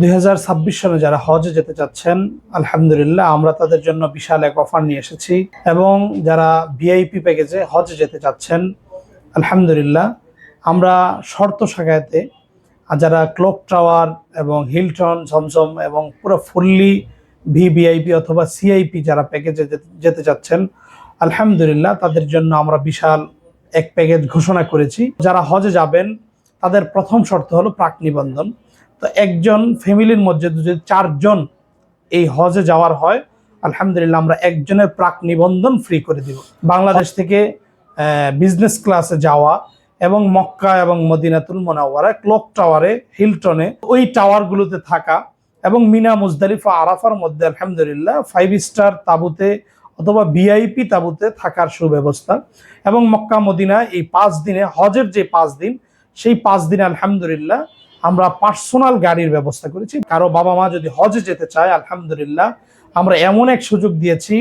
দুই হাজার ছাব্বিশ সালে যারা হজে যেতে চাচ্ছেন, আলহামদুলিল্লাহ আমরা তাদের জন্য বিশাল এক অফার নিয়ে এসেছি। এবং যারা ভিআইপি প্যাকেজে হজে যেতে চাচ্ছেন, আলহামদুলিল্লাহ আমরা শর্ত আর যারা ক্লক টাওয়ার এবং হিলটন, ঝমঝম এবং পুরো ফুললি ভিভিআইপি অথবা সিআইপি যারা প্যাকেজে যেতে চাচ্ছেন, আলহামদুলিল্লাহ তাদের জন্য আমরা বিশাল এক প্যাকেজ ঘোষণা করেছি। যারা হজে যাবেন, তাদের প্রথম শর্ত হলো প্রাক নিবন্ধন। তো একজন ফ্যামিলির মধ্যে যদি চারজন এই হজে যাওয়ার হয়, আলহামদুলিল্লাহ আমরা একজনের প্রাক নিবন্ধন ফ্রি করে দিব। বাংলাদেশ থেকে বিজনেস ক্লাসে যাওয়া এবং মক্কা এবং মদিনাতুল মোনাওয়ারা ক্লক টাওয়ারে হিলটনে ওই টাওয়ারগুলোতে থাকা এবং মিনা, মুজদালিফা, আরাফার মধ্যে আলহামদুলিল্লাহ ফাইভ স্টার তাবুতে অথবা ভিআইপি তাবুতে থাকার সুব্যবস্থা এবং মক্কা মদিনা এই পাঁচ দিনে, হজের যে পাঁচ দিন, সেই পাঁচ দিনে আলহামদুলিল্লাহ আমরা পার্সোনাল গাড়ির ব্যবস্থা করেছি। কারও বাবা মা যদি হজে যেতে চায়, আলহামদুলিল্লাহ, আমরা এমন এক সুযোগ দিয়েছি,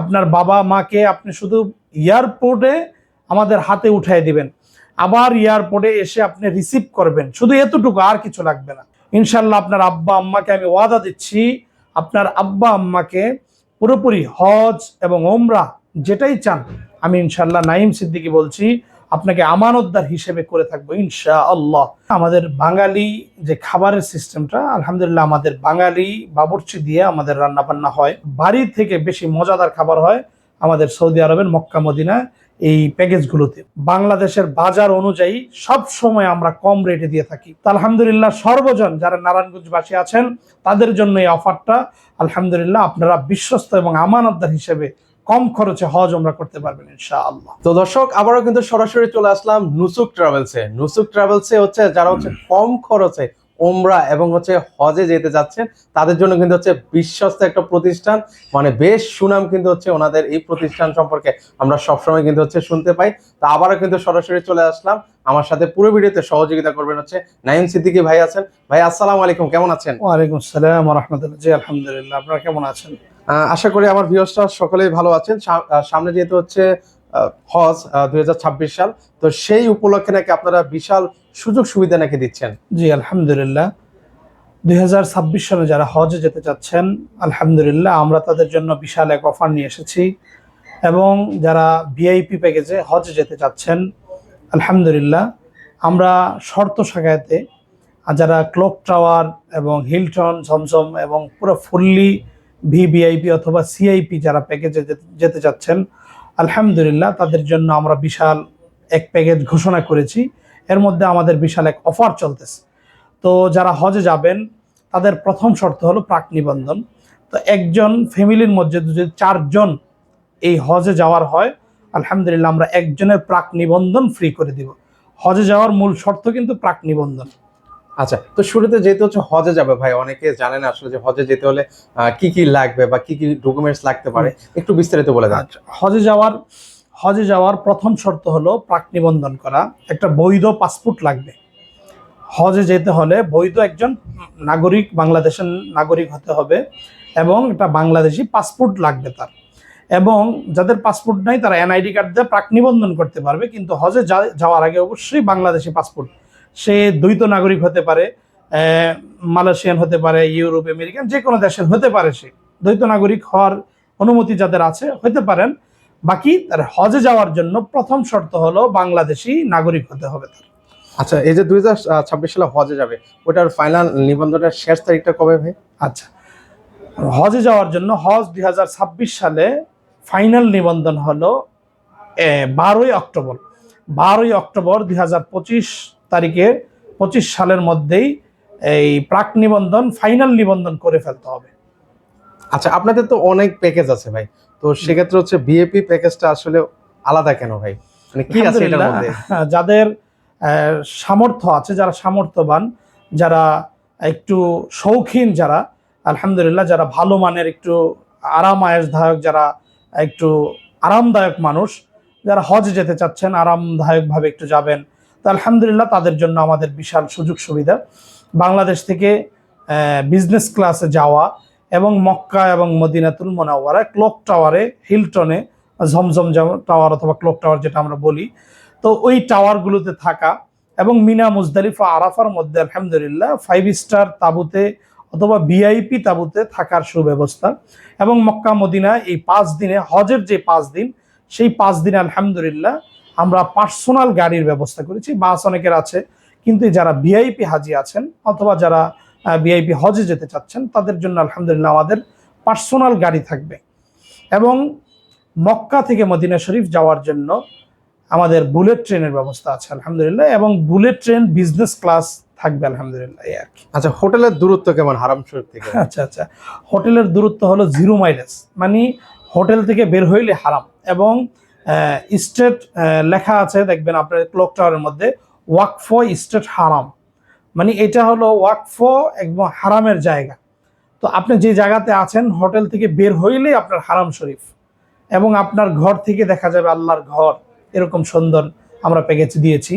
আপনার বাবা মাকে আপনি শুধু এয়ারপোর্টে আমাদের হাতে উঠাই দিবেন, আবার এয়ারপোর্টে এসে আপনি রিসিভ করবেন। শুধু এতটুকু, আর কিছু লাগবে না। ইনশাল্লাহ আপনার আব্বা আম্মাকে আমি ওয়াদা দিচ্ছি, আপনার আব্বা আম্মাকে পুরোপুরি হজ এবং ওমরা যেটাই চান, আমি ইনশাল্লাহ নাইম সিদ্দিকি বলছি আপনাকে আমানতদার হিসেবে করে থাকব ইনশা আল্লাহ আমাদের বাঙালি যে খাবারের সিস্টেমটা, আলহামদুলিল্লাহ আমাদের বাঙালি বাবুর্চি দিয়ে আমাদের রান্না বান্না হয়। বাড়ি থেকে বেশি মজাদার খাবার হয় আমাদের সৌদি আরবের মক্কা, মদিনা, এই প্যাকেজগুলোতে। বাংলাদেশের বাজার অনুযায়ী সব সময় আমরা কম রেটে দিয়ে থাকি। আলহামদুলিল্লাহ সর্বজন যারা নারায়ণগঞ্জবাসী আছেন, তাদের জন্য এই অফারটা আলহামদুলিল্লাহ আপনারা বিশ্বস্ত এবং আমানতদার হিসেবে কম খরচে হজ আমরা করতে পারবেন, ইনশাআল্লাহ। তো দর্শক, আবারও কিন্তু সরাসরি চলে আসলাম নুসুক ট্রাভেলসে নুসুক ট্রাভেলসে হচ্ছে যারা হচ্ছে কম খরচে ওমরা এবং হচ্ছে হজে যেতে যাচ্ছেন তাদের জন্য কিন্তু হচ্ছে বিশ্বস্ত একটা প্রতিষ্ঠান। মানে বেশ সুনাম কিন্তু হচ্ছে ওনাদের এই প্রতিষ্ঠান সম্পর্কে আমরা সবসময় কিন্তু হচ্ছে শুনতে পাই। তো আবারও কিন্তু সরাসরি চলে আসলাম। আমার সাথে পুরো ভিডিওতে সহযোগিতা করবেন হচ্ছে নাইম সিদ্দিকি ভাই আছেন। ভাই, আসসালামু আলাইকুম, কেমন আছেন? ওয়ালাইকুম আসসালাম রহমতুল্লাহ। আলহামদুলিল্লাহ, আপনারা কেমন আছেন? আশা করি আমার ভিউয়ার্সরা সকলেই ভালো আছেন। সামনে যেহেতু হচ্ছে হজ দু হাজার ছাব্বিশ সাল, তো সেই উপলক্ষে নাকি আপনারা বিশাল সুযোগ সুবিধা নাকি দিচ্ছেন? জি, আলহামদুলিল্লাহ। দু হাজার ছাব্বিশ সালে যারা হজে যেতে চাচ্ছেন, আলহামদুলিল্লাহ, আমরা তাদের জন্য বিশাল এক অফার নিয়ে এসেছি। এবং যারা ভিআইপি প্যাকেজে হজে যেতে চাচ্ছেন, আলহামদুলিল্লাহ, আমরা শর্ত আর যারা ক্লক টাওয়ার এবং হিলটন ঝমঝম এবং পুরো ফুললি ভিভিআইপি অথবা সিআইপি যারা প্যাকেজে যেতে- চাচ্ছেন, আলহামদুলিল্লাহ তাদের জন্য আমরা বিশাল এক প্যাকেজ ঘোষণা করেছি। এর মধ্যে আমাদের বিশাল এক অফার চলতেছে। তো যারা হজে যাবেন, তাদের প্রথম শর্ত হলো প্রাক নিবন্ধন। তো একজন ফ্যামিলির মধ্যে যদি চারজন এই হজে যাওয়ার হয়, আলহামদুলিল্লাহ আমরা একজনের প্রাক নিবন্ধন ফ্রি করে দিব। হজে যাওয়ার মূল শর্ত কিন্তু প্রাক নিবন্ধন। আচ্ছা তো শুরুতে যেহেতু হচ্ছে হজে যাবে ভাই অনেকে জানেন আসলে যে হজে যেতে হলে কি কি লাগবে বা কি কি ডকুমেন্টস লাগতে পারে একটু বিস্তারিত বলে দেন। আচ্ছা, হজে যাওয়ার হজে যাওয়ার প্রথম শর্ত হলো প্রাক নিবন্ধন করা একটা বৈধ পাসপোর্ট লাগবে। হজে যেতে হলে বৈধ একজন নাগরিক বাংলাদেশের নাগরিক হতে হবে এবং একটা বাংলাদেশি পাসপোর্ট লাগবে তার। এবং যাদের পাসপোর্ট নাই তারা এনআইডি কার্ড দিয়ে প্রাক নিবন্ধন করতে পারবে কিন্তু হজে যাওয়ার আগে অবশ্যই বাংলাদেশি পাসপোর্ট সে দ্বৈত নাগরিক হতে পারে মালয়েশিয়ান হতে পারে ইউরোপ আমেরিকান যে কোনো দেশের হতে পারে সে। দ্বৈত নাগরিক হওয়ার অনুমতি যাদের আছে হতে পারেন। বাকি তার হজে যাওয়ার জন্য প্রথম শর্ত হলো বাংলাদেশি নাগরিক হতে হবে তার। আচ্ছা এই যে দু হাজার ছাব্বিশ সালে হজে যাবে ওটার ফাইনাল নিবন্ধনের শেষ তারিখটা কবে ভাই? আচ্ছা হজে যাওয়ার জন্য হজ দুই হাজার ছাব্বিশ সালে ফাইনাল নিবন্ধন হলো বারোই অক্টোবর। বারোই অক্টোবর দুই হাজার পঁচিশ তারিখে পঁচিশ সালের মধ্যেই এই প্রাক নিবন্ধন ফাইনাল নিবন্ধন করে ফেলতে হবে। আচ্ছা আপনাদের তো অনেক প্যাকেজ আছে ভাই। তো সেক্ষেত্রে হচ্ছে বিএপি প্যাকেজটা আসলে আলাদা কেন ভাই? মানে কি আছে এটার মধ্যে? হ্যাঁ, যাদের সামর্থ্য আছে যারা সামর্থ্যবান যারা একটু শৌখিন যারা আলহামদুলিল্লাহ যারা ভালো মানের একটু আরাম আয়েসদায়ক যারা একটু আরামদায়ক মানুষ যারা হজ যেতে চাচ্ছেন আরামদায়কভাবে একটু যাবেন আলহামদুলিল্লাহ তাদের জন্য আমাদের বিশাল সুযোগ সুবিধা। বাংলাদেশ থেকে বিজনেস ক্লাসে যাওয়া এবং মক্কা এবং মদিনাতুল মোনাওয়ারা ক্লক টাওয়ারে হিলটনে ঝমঝম টাওয়ার অথবা ক্লক টাওয়ার যেটা আমরা বলি। তো ওই টাওয়ারগুলোতে থাকা এবং মিনা, মুজদালিফা, আরাফার মধ্যে আলহামদুলিল্লাহ ফাইভ স্টার তাবুতে অথবা ভিআইপি তাঁবুতে থাকার সুব্যবস্থা এবং মক্কা, মদিনা এই পাঁচ দিনে, হজের যে পাঁচ দিন, সেই পাঁচ দিনে আলহামদুলিল্লাহ আমরা পার্সোনাল গাড়ির ব্যবস্থা করেছি বাস অনেকের আছে কিন্তু যারা ভিআইপি হাজি আছেন অথবা যারা ভিআইপি হজে যেতে চাচ্ছেন তাদের জন্য আলহামদুলিল্লাহ আমাদের পার্সোনাল গাড়ি থাকবে। এবং মক্কা থেকে মদিনা শরীফ যাওয়ার জন্য আমাদের বুলেট ট্রেনের ব্যবস্থা আছে আলহামদুলিল্লাহ এবং বুলেট ট্রেন বিজনেস ক্লাস থাকবে আলহামদুলিল্লাহ এই আর কি। আচ্ছা হোটেলের দূরত্ব কেমন হারাম শরীফ থেকে? আচ্ছা আচ্ছা হোটেলের দূরত্ব হলো জিরো মাইলেজ মানে হোটেল থেকে বের হইলে হারাম এবং স্টেট লেখা আছে, দেখবেন আপনার ক্লক টাওয়ারের মধ্যে, ওয়াকফ স্টেট হারাম। মানে এটা হলো ওয়াকফ একদম হারামের জায়গা। তো আপনি যে জায়গাতে আছেন, হোটেল থেকে বের হইলেই আপনার হারাম শরীফ। এবং আপনার ঘর থেকে দেখা যাবে আল্লাহর ঘর। এরকম সুন্দর আমরা প্যাকেজ দিয়েছি।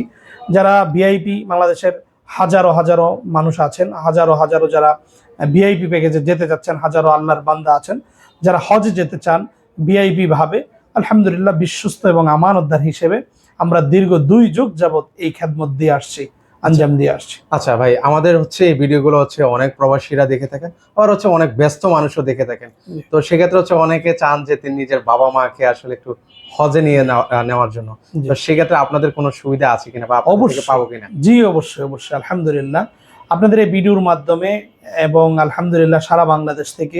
যারা ভিআইপি বাংলাদেশের হাজারো হাজারো মানুষ আছেন, হাজারো হাজারো যারা ভিআইপি প্যাকেজে যেতে চাচ্ছেন, হাজারো আল্লাহর বান্দা আছেন, যারা হজে যেতে চান ভিআইপি ভাবে আলহামদুলিল্লাহ বিশ্বস্ত এবং আমানতদার হিসেবে আমরা দীর্ঘ দুই যুগ যাবৎ এই খেদমত দিয়ে আসছি আঞ্জাম দিয়ে আসছি। আচ্ছা ভাই আমাদের হচ্ছে এই ভিডিওগুলো হচ্ছে অনেক প্রবাসীরা দেখে থাকেন আবার হচ্ছে অনেক ব্যস্ত মানুষও দেখে থাকেন। তো সেক্ষেত্রে হচ্ছে অনেকে চান যে তিনি নিজের বাবা মাকে আসলে একটু হজে নিয়ে নেওয়া- নেওয়ার জন্য। তো সেক্ষেত্রে আপনাদের কোনো সুবিধা আছে কিনা বা অবশ্যই। পাবো কিনা? জি অবশ্যই অবশ্যই আলহামদুলিল্লাহ। আপনাদের এই ভিডিওর মাধ্যমে এবং আলহামদুলিল্লাহ সারা বাংলাদেশ থেকে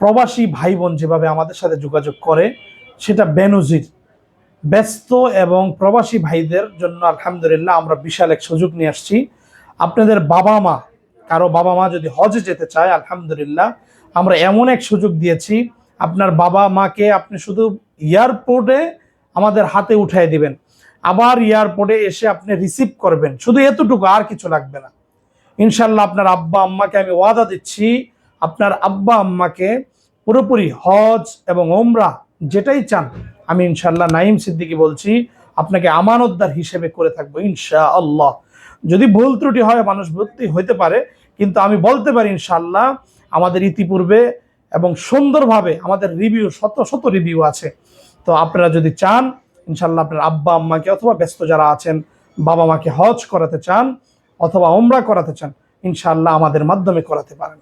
প্রবাসী ভাই বোন যেভাবে আমাদের সাথে যোগাযোগ করে সেটা বেনজির। ব্যস্ত এবং প্রবাসী ভাইদের জন্য আলহামদুলিল্লাহ আমরা বিশাল এক সুযোগ নিয়ে আসছি। আপনাদের বাবা মা কারও বাবা মা যদি হজে যেতে চায়, আলহামদুলিল্লাহ আমরা এমন এক সুযোগ দিয়েছি। আপনার বাবা মাকে আপনি শুধু এয়ারপোর্টে আমাদের হাতে উঠাই দিবেন। আবার এয়ারপোর্টে এসে আপনি রিসিভ করবেন। শুধু এতটুকু, আর কিছু লাগবে না। ইনশাল্লাহ আপনার আব্বা আম্মাকে আমি ওয়াদা দিচ্ছি। আপনার আব্বা আম্মাকে পুরোপুরি হজ এবং ওমরা যেটাই চান, আমি ইনশাল্লাহ নাইম সিদ্দিকি বলছি, আপনাকে আমানতদার হিসেবে করে থাকব ইনশা আল্লাহ যদি ভুল ত্রুটি হয়, মানুষ ভর্তি হইতে পারে, কিন্তু আমি বলতে পারি ইনশাল্লাহ আমাদের ইতিপূর্বে এবং সুন্দরভাবে আমাদের রিভিউ শত শত রিভিউ আছে। তো আপনারা যদি চান ইনশাল্লাহ আপনার আব্বা আম্মাকে অথবা ব্যস্ত যারা আছেন, বাবা মাকে হজ করাতে চান, অথবা ওমরা করাতে চান ইনশাল্লাহ আমাদের মাধ্যমে করাতে পারেন।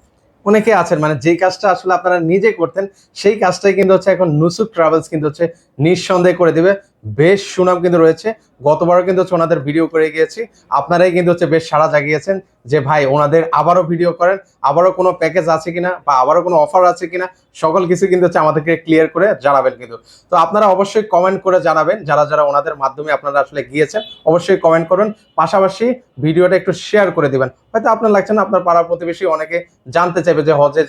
অনেকে আছেন মানে যে কাজটা আসলে আপনারা নিজে করতেন, সেই কাজটাই কিন্তু হচ্ছে এখন নুসুক ট্রাভেলস কিন্তু হচ্ছে নিঃসন্দেহ করে দিবে। বেশ সুনাম কিন্তু রয়েছে। গতবারও কিন্তু হচ্ছে ওনাদের ভিডিও করে গিয়েছি। আপনারাই কিন্তু হচ্ছে বেশ সাড়া জাগিয়েছেন যে, ভাই, ওনাদের আবারও ভিডিও করেন, আবারও কোনো প্যাকেজ আছে কিনা বা আবারও কোনো অফার আছে কিনা? সকল কিছু কিন্তু হচ্ছে আমাদেরকে ক্লিয়ার করে জানাবেন কিন্তু। তো আপনারা অবশ্যই কমেন্ট করে জানাবেন, যারা যারা ওনাদের মাধ্যমে আপনারা আসলে গিয়েছেন, অবশ্যই কমেন্ট করুন। পাশাপাশি ভিডিওটা একটু শেয়ার করে দিবেন। হয়তো আপনার লাগছে না, আপনার পাড়া প্রতিবেশী অনেকে জানতে চাইবে যে, হজে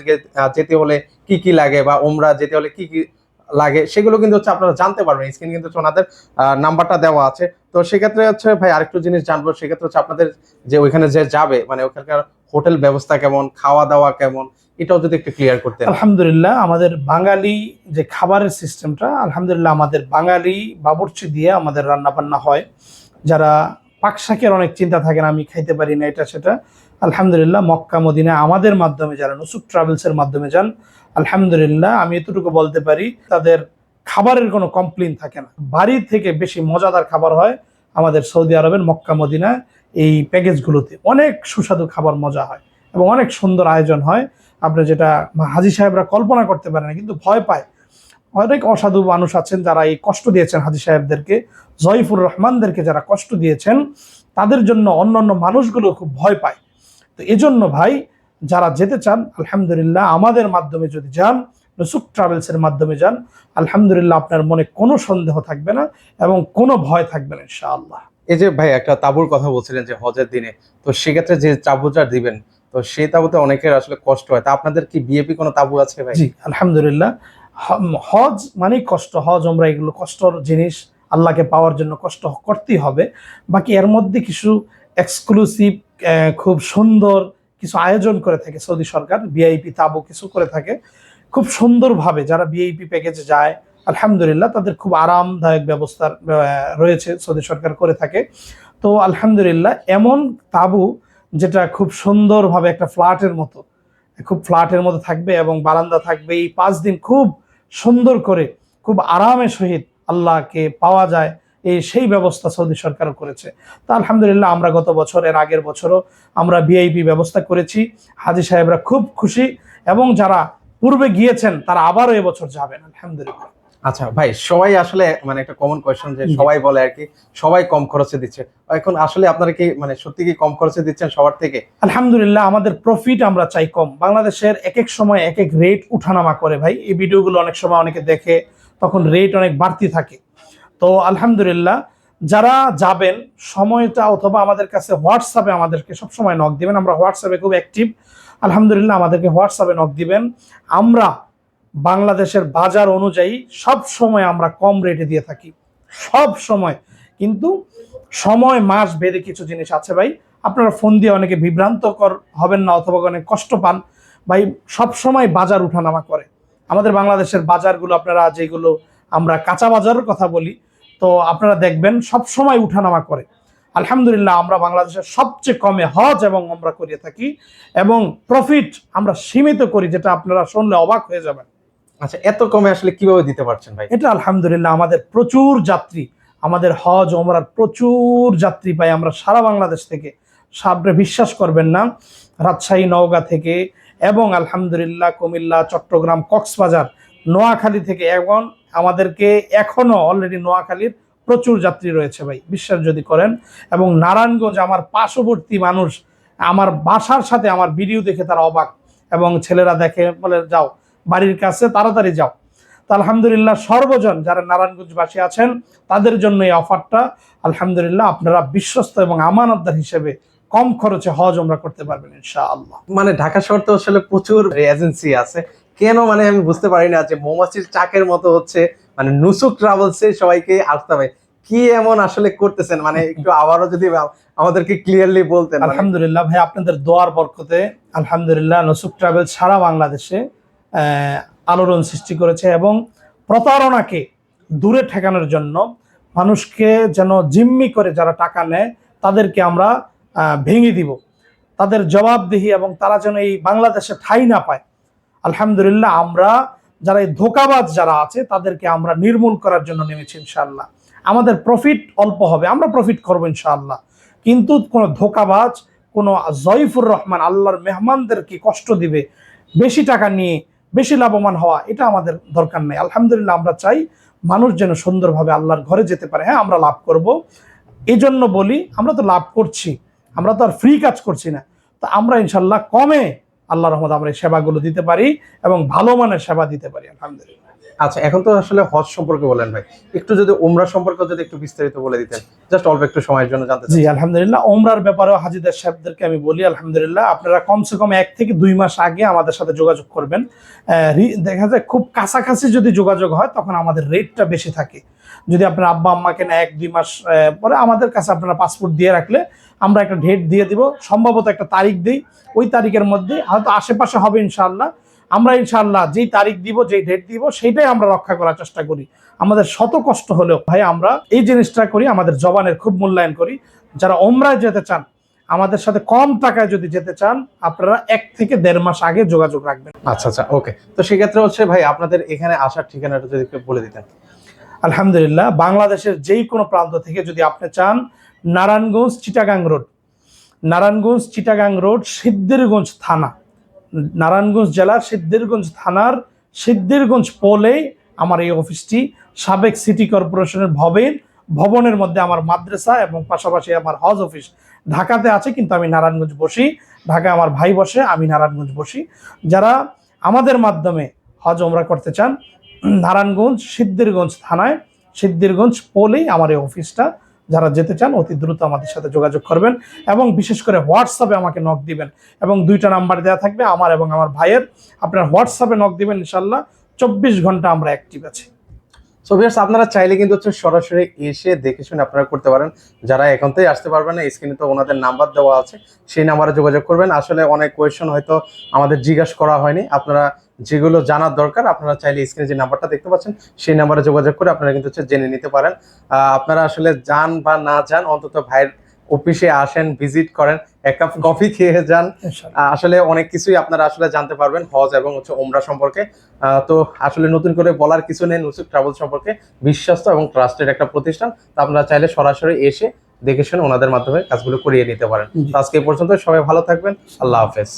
যেতে হলে কি কি লাগে বা ওমরা যেতে হলে কি কি লাগে, সেগুলো কিন্তু হচ্ছে আপনারা জানতে পারবেন স্ক্রিন কিন্তু হচ্ছে ওনাদের নাম্বারটা দেওয়া আছে। তো সেক্ষেত্রে হচ্ছে ভাই আরেকটু জিনিস জানব, সেক্ষেত্রে হচ্ছে আপনাদের যে ওইখানে যে যাবে মানে ওখানকার হোটেল ব্যবস্থা কেমন খাওয়া দাওয়া কেমন, এটাও যদি একটু ক্লিয়ার করতে আলহামদুলিল্লাহ, আমাদের বাঙালি যে খাবারের সিস্টেমটা আলহামদুলিল্লাহ আমাদের বাঙালি বাবুর্চি দিয়ে আমাদের রান্না বান্না হয়। যারা পাকশাকের অনেক চিন্তা থাকে না আমি খাইতে পারি না এটা সেটা আলহামদুলিল্লাহ, মক্কা মদিনা আমাদের মাধ্যমে যারা নুসুক ট্রাভেলসের মাধ্যমে যান, আলহামদুলিল্লাহ, আমি এতটুকু বলতে পারি, তাদের খাবারের কোনো কমপ্লেন থাকে না। বাড়ি থেকে বেশি মজাদার খাবার হয় আমাদের সৌদি আরবের মক্কা মদিনা এই প্যাকেজগুলোতে অনেক সুস্বাদু খাবার মজা হয় এবং অনেক সুন্দর আয়োজন হয়। আপনি যেটা হাজি সাহেবরা কল্পনা করতে পারে না, কিন্তু ভয় পায়। অনেক অসাধু মানুষ আছেন যারা এই কষ্ট দিয়েছেন হাজি সাহেবদেরকে, জয়ফুর রহমানদেরকে যারা কষ্ট দিয়েছেন, তাদের জন্য অন্যান্য মানুষগুলো খুব ভয় পায়। তো এজন্য ভাই যারা যেতে চান আলহামদুলিল্লাহ আমাদের মাধ্যমে যদি যান নসুক ট্রাভেলসের মাধ্যমে যান আলহামদুলিল্লাহ আপনার মনে কোনো সন্দেহ থাকবে না এবং কোনো ভয় থাকবে না ইনশাআল্লাহ। এই যে ভাই একটা তাবুর কথা বলছিলেন যে হজের দিনে তো সেক্ষেত্রে যে তাঁবুটা দিবেন তো সেই তাবুতে অনেকের আসলে কষ্ট হয়। তা আপনাদের কি বিএপি কোনো তাঁবু আছে ভাই? জি আলহামদুলিল্লাহ। হজ মানেই কষ্ট হজ আমরা এগুলো কষ্টর জিনিস। আল্লাহকে পাওয়ার জন্য কষ্ট করতেই হবে। বাকি এর মধ্যে কিছু এক্সক্লুসিভ খুব সুন্দর কিছু আয়োজন করে থাকে সৌদি সরকার ভিআইপি তাবু কিছু করে থাকে। খুব সুন্দরভাবে যারা ভিআইপি প্যাকেজে যায় আলহামদুলিল্লাহ তাদের খুব আরামদায়ক ব্যবস্থার আহ, রয়েছে সৌদি সরকার করে থাকে। তো আলহামদুলিল্লাহ এমন তাবু যেটা খুব সুন্দরভাবে একটা ফ্ল্যাটের মতো খুব ফ্ল্যাটের মতো থাকবে এবং বারান্দা থাকবে এই পাঁচ দিন খুব সুন্দর করে খুব আরামের সহিত আল্লাহকে পাওয়া যায়। সেই ব্যবস্থা সৌদি সরকার করেছে। তা আলহামদুলিল্লাহ আমরা গত বছর এর আগের বছরও আমরা ভিআইপি ব্যবস্থা করেছি। হাজি সাহেবরা খুব খুশি এবং যারা পূর্বে গিয়েছেন তারা আবারও এবছর যাবেন আলহামদুলিল্লাহ। আচ্ছা ভাই সবাই আসলে মানে একটা কমন কোয়েশ্চন যে সবাই বলে আর কি সবাই কম খরচে দিচ্ছে। এখন আসলে আপনারা কি মানে সত্যি কি কম খরচে দিচ্ছেন সবার থেকে? আলহামদুলিল্লাহ আমাদের প্রফিট আমরা চাই কম। বাংলাদেশের এক এক সময় এক এক রেট উঠানামা করে ভাই। এই ভিডিওগুলো অনেক সময় অনেকে দেখে তখন রেট অনেক বাড়তি থাকে। তো আলহামদুলিল্লাহ, যারা যাবেন, সময়টা অথবা আমাদের কাছে হোয়াটসঅ্যাপে আমাদেরকে সবসময় নক দিবেন। আমরা হোয়াটসঅ্যাপে খুব অ্যাক্টিভ আলহামদুলিল্লাহ, আমাদেরকে হোয়াটসঅ্যাপে নক দিবেন। আমরা বাংলাদেশের বাজার অনুযায়ী সব সময় আমরা কম রেটে দিয়ে থাকি। সব সময় কিন্তু সময়, মাস ভেদে কিছু জিনিস আছে ভাই। আপনারা ফোন দিয়ে অনেকে বিভ্রান্তকর হবেন না অথবা অনেক কষ্ট পান। ভাই সব সময় বাজার উঠানামা করে। আমাদের বাংলাদেশের বাজারগুলো আপনারা যেগুলো আমরা কাঁচা বাজারের কথা বলি তো আপনারা দেখবেন সব সময় উঠানামা করে। আলহামদুলিল্লাহ আমরা বাংলাদেশের সবচেয়ে কমে হজ এবং আমরা করিয়ে থাকি এবং প্রফিট আমরা সীমিত করি যেটা আপনারা শুনলে অবাক হয়ে যাবেন। আচ্ছা এত কমে আসলে কীভাবে দিতে পারছেন ভাই? এটা আলহামদুলিল্লাহ আমাদের প্রচুর যাত্রী আমাদের হজ ওমরার প্রচুর যাত্রী পাই আমরা সারা বাংলাদেশ থেকে। সাবরে বিশ্বাস করবেন না রাজশাহী নওগাঁ থেকে এবং আলহামদুলিল্লাহ কুমিল্লা চট্টগ্রাম কক্সবাজার নোয়াখালী থেকে এবং আমাদেরকে এখনও অলরেডি নোয়াখালীর প্রচুর যাত্রী রয়েছে ভাই, বিশ্বাস যদি করেন। এবং নারায়ণগঞ্জ আমার পার্শ্ববর্তী মানুষ, আমার বাসার সাথে আমার ভিডিও দেখে তারা অবাক। এবং ছেলেরা দেখে বলে, যাও, বাড়ির কাছে তাড়াতাড়ি যাও। তো আলহামদুলিল্লাহ সর্বজন যারা নারায়ণগঞ্জবাসী আছেন, তাদের জন্য এই অফারটা আলহামদুলিল্লাহ আপনারা বিশ্বস্ত এবং আমানতদার হিসেবে কম খরচে হজ আমরা করতে পারবেন ইনশাআল্লাহ। মানে ঢাকা শহর তো আসলে প্রচুর এজেন্সি আছে। কেন মানে আমি বুঝতে পারি না যে মৌমাছির চাকের মতো হচ্ছে মানে নুসুক ট্রাভেলসে সবাইকে আসতে হবে। কি এমন আসলে করতেছেন? মানে একটু আবারও যদি আমাদেরকে ক্লিয়ারলি বলতেন মানে- আলহামদুলিল্লাহ ভাই আপনাদের দোয়ার বরকতে আলহামদুলিল্লাহ নসুক ট্রাভেল সারা বাংলাদেশে আলোড়ন সৃষ্টি করেছে এবং প্রতারণাকে দূরে ঠেকানোর জন্য মানুষকে যেন জিম্মি করে যারা টাকা নেয় তাদেরকে আমরা ভেঙে দিব। তাদের জবাবদিহি এবং তারা যেন এই বাংলাদেশে ঠাই না পায়। আলহামদুলিল্লাহ, আমরা যারা এই ধোকাবাজ যারা আছে, তাদেরকে আমরা নির্মূল করার জন্য নেমেছি ইনশাআল্লাহ। আমাদের প্রফিট অল্প হবে, আমরা প্রফিট করব ইনশাআল্লাহ। কিন্তু কোনো ধোকাবাজ, কোনো জয়ফুর রহমান, আল্লাহর মেহমানদেরকে কষ্ট দিবে? বেশি টাকা নিয়ে বেশি লাভবান হওয়া, এটা আমাদের দরকার নেই। আলহামদুলিল্লাহ, আমরা চাই মানুষ যেন সুন্দরভাবে আল্লাহর ঘরে যেতে পারে। হ্যাঁ আমরা লাভ করব। এই জন্য বলি, আমরা তো লাভ করছি, আমরা তো আর ফ্রি কাজ করছি না। তো আমরা ইনশাল্লাহ কমে আল্লাহ রহমত আমরা এই সেবাগুলো দিতে পারি এবং ভালো মানের সেবা দিতে পারি আলহামদুলিল্লাহ। আচ্ছা এখন তো আসলে হজ সম্পর্কে বলেন ভাই। একটু যদি উমরা সম্পর্কে যদি একটু বিস্তারিত বলে দিতেন জাস্ট অল্প একটু সময়ের জন্য জানতে জি আলহামদুলিল্লাহ। ওমরার ব্যাপারেও হাজিদের সাহেবদেরকে আমি বলি আলহামদুলিল্লাহ আপনারা কমসে কম এক থেকে দুই মাস আগে আমাদের সাথে যোগাযোগ করবেন। দেখা যায় খুব কাছাকাছি যদি যোগাযোগ হয় তখন আমাদের রেটটা বেশি থাকে। যদি আপনার আব্বা আম্মাকে না এক দুই মাস পরে আমাদের কাছে আপনারা পাসপোর্ট দিয়ে রাখলে আমরা একটা ডেট দিয়ে দিব সম্ভবত একটা তারিখ দিই ওই তারিখের মধ্যে হয়তো আশেপাশে হবে ইনশাআল্লাহ। আমরা ইনশাআল্লাহ যেই তারিখ দিব যেই ডেট দিব সেইটাই আমরা রক্ষা করার চেষ্টা করি। আমাদের শত কষ্ট হলেও ভাই আমরা এই জিনিসটা করি আমাদের জবানের খুব মূল্যায়ন করি। যারা ওমরায় যেতে চান আমাদের সাথে কম টাকায় যদি যেতে চান আপনারা এক থেকে দেড় মাস আগে যোগাযোগ রাখবেন। আচ্ছা আচ্ছা ওকে। তো সেক্ষেত্রে হচ্ছে ভাই আপনাদের এখানে আসার ঠিকানাটা যদি একটু বলে দিতেন। আলহামদুলিল্লাহ বাংলাদেশের যেই কোনো প্রান্ত থেকে যদি আপনি চান নারায়ণগঞ্জ চিটাগাং রোড। নারায়ণগঞ্জ চিটাগাং রোড, সিদ্ধিরগঞ্জ থানা। নারায়ণগঞ্জ জেলার সিদ্ধিরগঞ্জ থানার সিদ্ধিরগঞ্জ পোলে আমার এই অফিসটি সাবেক সিটি কর্পোরেশনের ভবন, ভবনের মধ্যে আমার মাদ্রাসা এবং পাশাপাশি আমার হজ অফিস ঢাকাতে আছে, কিন্তু আমি নারায়ণগঞ্জ বসি। ঢাকায় আমার ভাই বসে, আমি নারায়ণগঞ্জ বসি। যারা আমাদের মাধ্যমে হজ ওমরা করতে চান, নারায়ণগঞ্জ, সিদ্ধিরগঞ্জ থানায়, সিদ্ধিরগঞ্জ পোলেই আমার এই অফিসটা যারা যেতে চান, অতি দ্রুত আমাদের সাথে যোগাযোগ করবেন এবং বিশেষ করে হোয়াটসঅ্যাপে আমাকে নক দিবেন। এবং দুইটা নাম্বার দেওয়া থাকবে, আমার এবং আমার ভাইয়ের। আপনার হোয়াটসঅ্যাপে নক দিবেন ইনশাল্লাহ চব্বিশ ঘণ্টা আমরা অ্যাক্টিভ আছি। সো ভিউয়ার্স আপনারা চাইলে কিন্তু হচ্ছে সরাসরি এসে দেখে শুনে আপনারা করতে পারেন। যারা এখন আসতে পারবেন না স্ক্রিনে তো ওনাদের নাম্বার দেওয়া আছে, সেই নাম্বারে যোগাযোগ করবেন। আসলে অনেক কোয়েশন হয়তো আমাদের জিজ্ঞাসা করা হয়নি। আপনারা যেগুলো জানার দরকার, আপনারা চাইলে স্ক্রিনে যে নাম্বারটা দেখতে পাচ্ছেন, সেই নাম্বারে যোগাযোগ করে আপনারা কিন্তু হচ্ছে জেনে নিতে পারেন। আপনারা আসলে যান বা না যান, অন্তত ভাইয়ের অফিসে আসেন ভিজিট করেন এক কাপ কফি খেয়ে যান। আসলে অনেক কিছুই আপনারা আসলে জানতে পারবেন হজ এবং হচ্ছে ওমরা সম্পর্কে। আহ, তো আসলে নতুন করে বলার কিছু নেই নুসুক ট্রাভেল সম্পর্কে বিশ্বস্ত এবং ট্রাস্টেড একটা প্রতিষ্ঠান। তো আপনারা চাইলে সরাসরি এসে দেখে শুনে ওনাদের মাধ্যমে কাজগুলো করিয়ে নিতে পারেন। তো আজকে এই পর্যন্ত সবাই ভালো থাকবেন আল্লাহ হাফেজ।